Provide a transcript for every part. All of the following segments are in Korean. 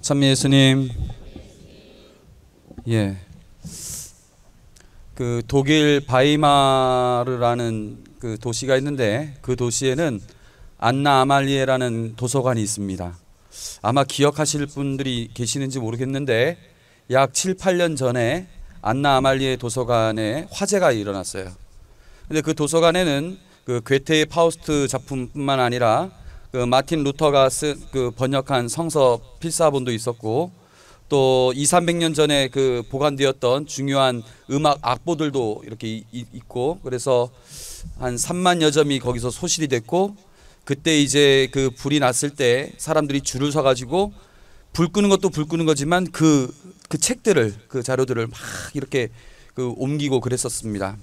찬미 예수님. 예. 그 독일 바이마르라는 그 도시가 있는데 그 도시에는 안나 아말리에라는 도서관이 있습니다. 아마 기억하실 분들이 계시는지 모르겠는데 약 7, 8년 전에 안나 아말리에 도서관에 화재가 일어났어요. 근데 그 도서관에는 그 괴테의 파우스트 작품뿐만 아니라 그 마틴 루터가 쓴 그 번역한 성서 필사본도 있었고 또 2, 300년 전에 그 보관되었던 중요한 음악 악보들도 이렇게 있고 그래서 한 3만여 점이 거기서 소실이 됐고 그때 이제 그 불이 났을 때 사람들이 줄을 서 가지고 불 끄는 것도 불 끄는 거지만 그, 그 책들을 그 자료들을 막 이렇게 그 옮기고 그랬었습니다.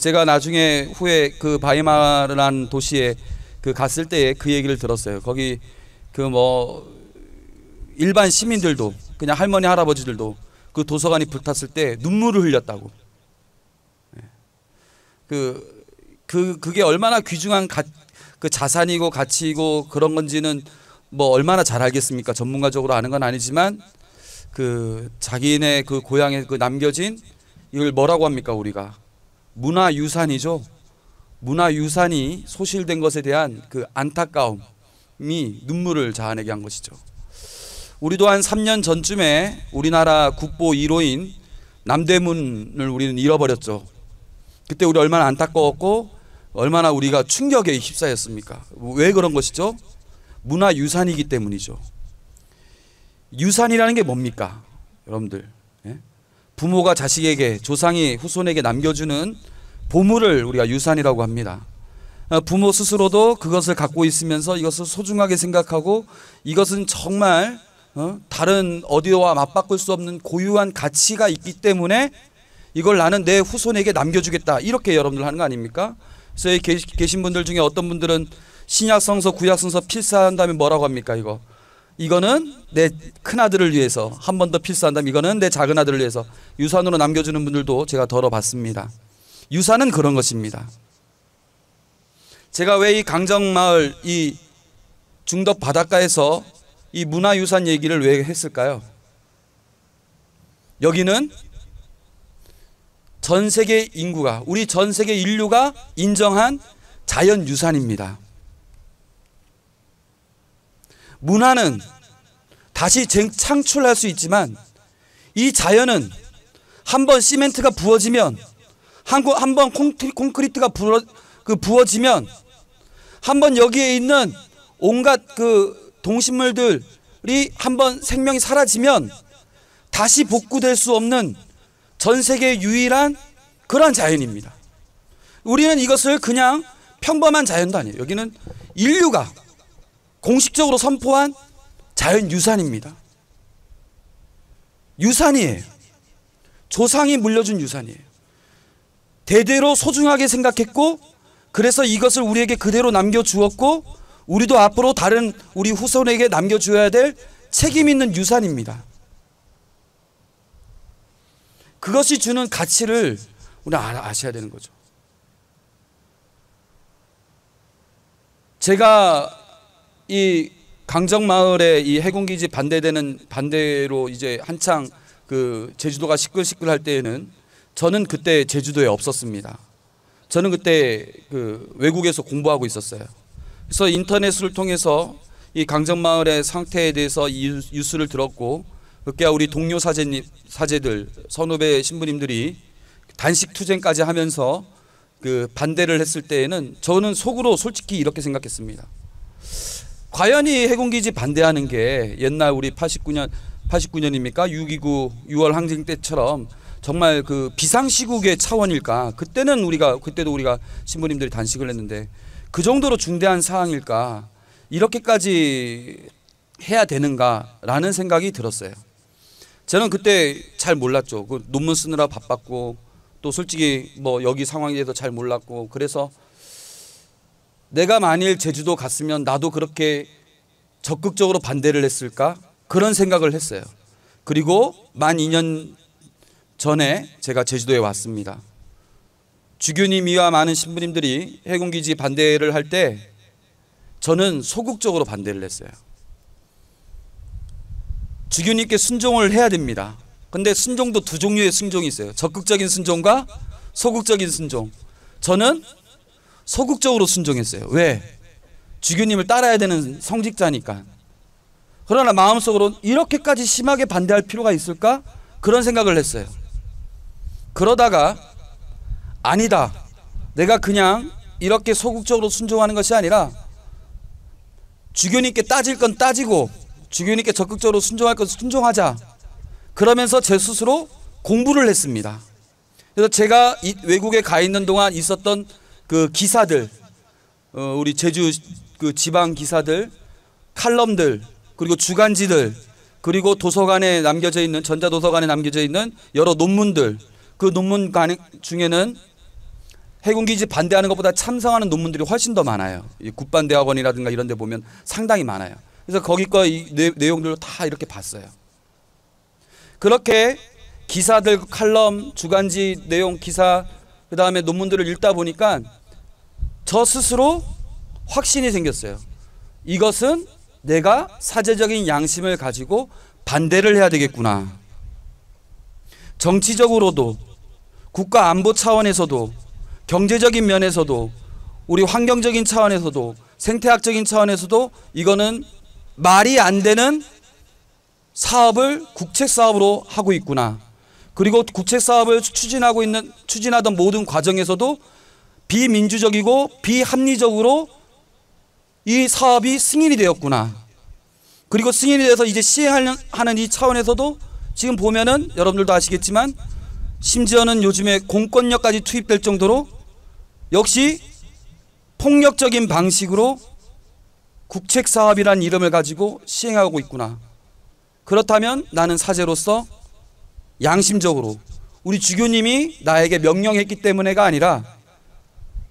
제가 나중에 후에 그 바이마르란 도시에 그 갔을 때에 그 얘기를 들었어요. 거기 그 뭐 일반 시민들도 그냥 할머니 할아버지들도 그 도서관이 불탔을 때 눈물을 흘렸다고. 그, 그, 그게 얼마나 귀중한 가, 그 자산이고 가치이고 그런 건지는 뭐 얼마나 잘 알겠습니까? 전문가적으로 아는 건 아니지만 그 자기네 그 고향에 그 남겨진 이걸 뭐라고 합니까 우리가 문화 유산이죠. 문화유산이 소실된 것에 대한 그 안타까움이 눈물을 자아내게 한 것이죠. 우리도 한 3년 전쯤에 우리나라 국보 1호인 남대문을 우리는 잃어버렸죠. 그때 우리 얼마나 안타까웠고 얼마나 우리가 충격에 휩싸였습니까? 왜 그런 것이죠? 문화유산이기 때문이죠. 유산이라는 게 뭡니까? 여러분들. 예? 부모가 자식에게, 조상이 후손에게 남겨주는 보물을 우리가 유산이라고 합니다. 어, 부모 스스로도 그것을 갖고 있으면서 이것을 소중하게 생각하고 이것은 정말 어? 다른 어디와 맞바꿀 수 없는 고유한 가치가 있기 때문에 이걸 나는 내 후손에게 남겨주겠다 이렇게 여러분들 하는 거 아닙니까? 그래서 계신 분들 중에 어떤 분들은 신약 성서 구약 성서 필사한다면 뭐라고 합니까 이거 이거는 내 큰 아들을 위해서 한 번 더 필사한다면 이거는 내 작은 아들을 위해서 유산으로 남겨주는 분들도 제가 덜어봤습니다 유산은 그런 것입니다 제가 왜 이 강정마을 이 중덕 바닷가에서 이 문화유산 얘기를 왜 했을까요? 여기는 전 세계 인구가 우리 전 세계 인류가 인정한 자연 유산입니다. 문화는 다시 창출할 수 있지만 이 자연은 한번 시멘트가 부어지면 한번 콘크리트가 부어, 그 부어지면 한번 여기에 있는 온갖 그 동식물들이 한번 생명이 사라지면 다시 복구될 수 없는 전 세계 유일한 그러한 자연입니다. 우리는 이것을 그냥 평범한 자연도 아니에요. 여기는 인류가 공식적으로 선포한 자연 유산입니다. 유산이에요. 조상이 물려준 유산이에요. 대대로 소중하게 생각했고 그래서 이것을 우리에게 그대로 남겨주었고 우리도 앞으로 다른 우리 후손에게 남겨줘야 될 책임 있는 유산입니다. 그것이 주는 가치를 우리 아셔야 되는 거죠. 제가 이 강정마을의 이 해군기지 반대되는 반대로 이제 한창 그 제주도가 시끌시끌할 때에는 저는 그때 제주도에 없었습니다. 저는 그때 그 외국에서 공부하고 있었어요. 그래서 인터넷을 통해서 이 강정마을의 상태에 대해서 이 뉴스를 들었고 그게 우리 동료 사제님 사제들 선후배 신부님들이 단식 투쟁까지 하면서 그 반대를 했을 때에는 저는 속으로 솔직히 이렇게 생각했습니다. 과연 이 해군기지 반대하는 게 옛날 우리 89년 89년입니까? 6.29 6월 항쟁 때처럼 정말 그 비상시국의 차원일까? 그때는 우리가 그때도 우리가 신부님들이 단식을 했는데 그 정도로 중대한 사항일까? 이렇게까지 해야 되는가라는 생각이 들었어요. 저는 그때 잘 몰랐죠. 그 논문 쓰느라 바빴고 또 솔직히 뭐 여기 상황에 대해서 잘 몰랐고 그래서 내가 만일 제주도 갔으면 나도 그렇게 적극적으로 반대를 했을까? 그런 생각을 했어요. 그리고 만 2년 전에 제가 제주도에 왔습니다. 주교님이와 많은 신부님들이 해군기지 반대를 할 때 저는 소극적으로 반대를 했어요. 주교님께 순종을 해야 됩니다. 근데 순종도 두 종류의 순종이 있어요. 적극적인 순종과 소극적인 순종. 저는 소극적으로 순종했어요. 왜? 주교님을 따라야 되는 성직자니까. 그러나 마음속으로 이렇게까지 심하게 반대할 필요가 있을까? 그런 생각을 했어요. 그러다가 아니다. 내가 그냥 이렇게 소극적으로 순종하는 것이 아니라 주교님께 따질 건 따지고 주교님께 적극적으로 순종할 건 순종하자. 그러면서 제 스스로 공부를 했습니다. 그래서 제가 외국에 가 있는 동안 있었던 그 기사들, 어, 우리 제주 그 지방 기사들, 칼럼들, 그리고 주간지들, 그리고 도서관에 남겨져 있는 전자 도서관에 남겨져 있는 여러 논문들, 그 논문 중에는 해군기지 반대하는 것보다 참석하는 논문들이 훨씬 더 많아요. 국반대학원이라든가 이런 데 보면 상당히 많아요. 그래서 거기 거이 내용들로 다 이렇게 봤어요. 그렇게 기사들 칼럼 주간지 내용 기사 그 다음에 논문들을 읽다 보니까 저 스스로 확신이 생겼어요. 이것은 내가 사제적인 양심을 가지고 반대를 해야 되겠구나. 정치적으로도 국가 안보 차원에서도 경제적인 면에서도 우리 환경적인 차원에서도 생태학적인 차원에서도 이거는 말이 안 되는 사업을 국책 사업으로 하고 있구나. 그리고 국책 사업을 추진하고 있는 추진하던 모든 과정에서도 비민주적이고 비합리적으로 이 사업이 승인이 되었구나. 그리고 승인이 돼서 이제 시행하는 이 차원에서도 지금 보면은 여러분들도 아시겠지만 심지어는 요즘에 공권력까지 투입될 정도로 역시 폭력적인 방식으로 국책 사업이란 이름을 가지고 시행하고 있구나. 그렇다면 나는 사제로서 양심적으로 우리 주교님이 나에게 명령했기 때문에가 아니라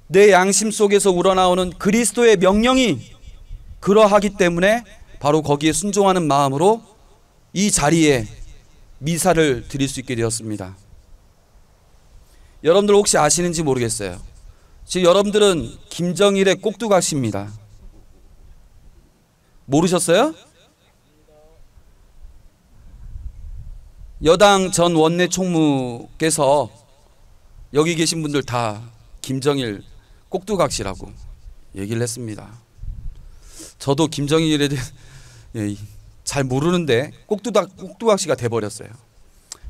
내 양심 속에서 우러나오는 그리스도의 명령이 그러하기 때문에 바로 거기에 순종하는 마음으로 이 자리에 미사를 드릴 수 있게 되었습니다. 여러분들 혹시 아시는지 모르겠어요. 지금 여러분들은 김정일의 꼭두각시입니다. 모르셨어요? 여당 전 원내 총무께서 여기 계신 분들 다 김정일 꼭두각시라고 얘기를 했습니다. 저도 김정일에 대해 예, 잘 모르는데 꼭두각, 꼭두각시가 돼 버렸어요.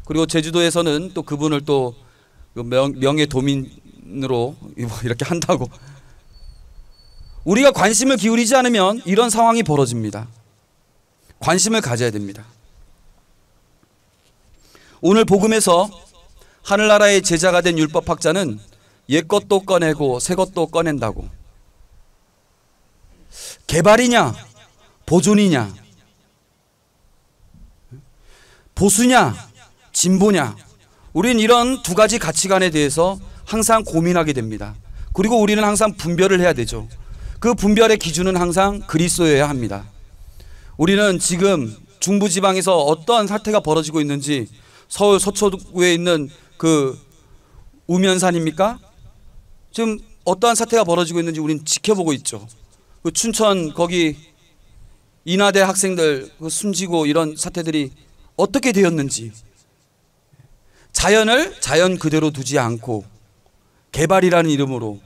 그리고 제주도에서는 또 그분을 또그 명, 명예 도민으로 뭐 이렇게 한다고 우리가 관심을 기울이지 않으면 이런 상황이 벌어집니다. 관심을 가져야 됩니다. 오늘 복음에서 하늘나라의 제자가 된 율법학자는 옛 것도 꺼내고 새 것도 꺼낸다고. 개발이냐, 보존이냐, 보수냐, 진보냐. 우린 이런 두 가지 가치관에 대해서 항상 고민하게 됩니다. 그리고 우리는 항상 분별을 해야 되죠. 그 분별의 기준은 항상 그리스도여야 합니다. 우리는 지금 중부지방에서 어떠한 사태가 벌어지고 있는지 서울 서초구에 있는 그 우면산입니까? 지금 어떠한 사태가 벌어지고 있는지 우리는 지켜보고 있죠. 그 춘천 거기 인하대 학생들 그 숨지고 이런 사태들이 어떻게 되었는지 자연을 자연 그대로 두지 않고 개발이라는 이름으로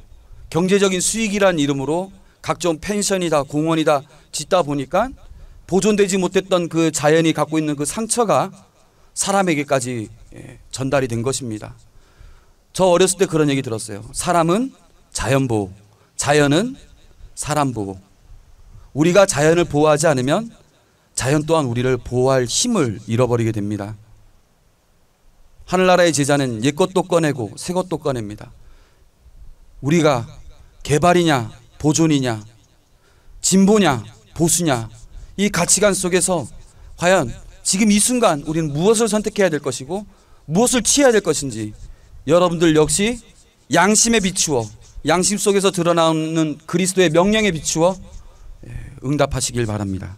경제적인 수익이라는 이름으로 각종 펜션이다 공원이다 짓다 보니까 보존되지 못했던 그 자연이 갖고 있는 그 상처가 사람에게까지 예, 전달이 된 것입니다. 저 어렸을 때 그런 얘기 들었어요. 사람은 자연 보호, 자연은 사람 보호. 우리가 자연을 보호하지 않으면 자연 또한 우리를 보호할 힘을 잃어버리게 됩니다. 하늘나라의 제자는 옛 것도 꺼내고 새 것도 꺼냅니다. 우리가 개발이냐 보존이냐 진보냐 보수냐 이 가치관 속에서 과연 지금 이 순간 우리는 무엇을 선택해야 될 것이고 무엇을 취해야 될 것인지 여러분들 역시 양심에 비추어 양심 속에서 드러나오는 그리스도의 명령에 비추어 예, 응답하시길 바랍니다.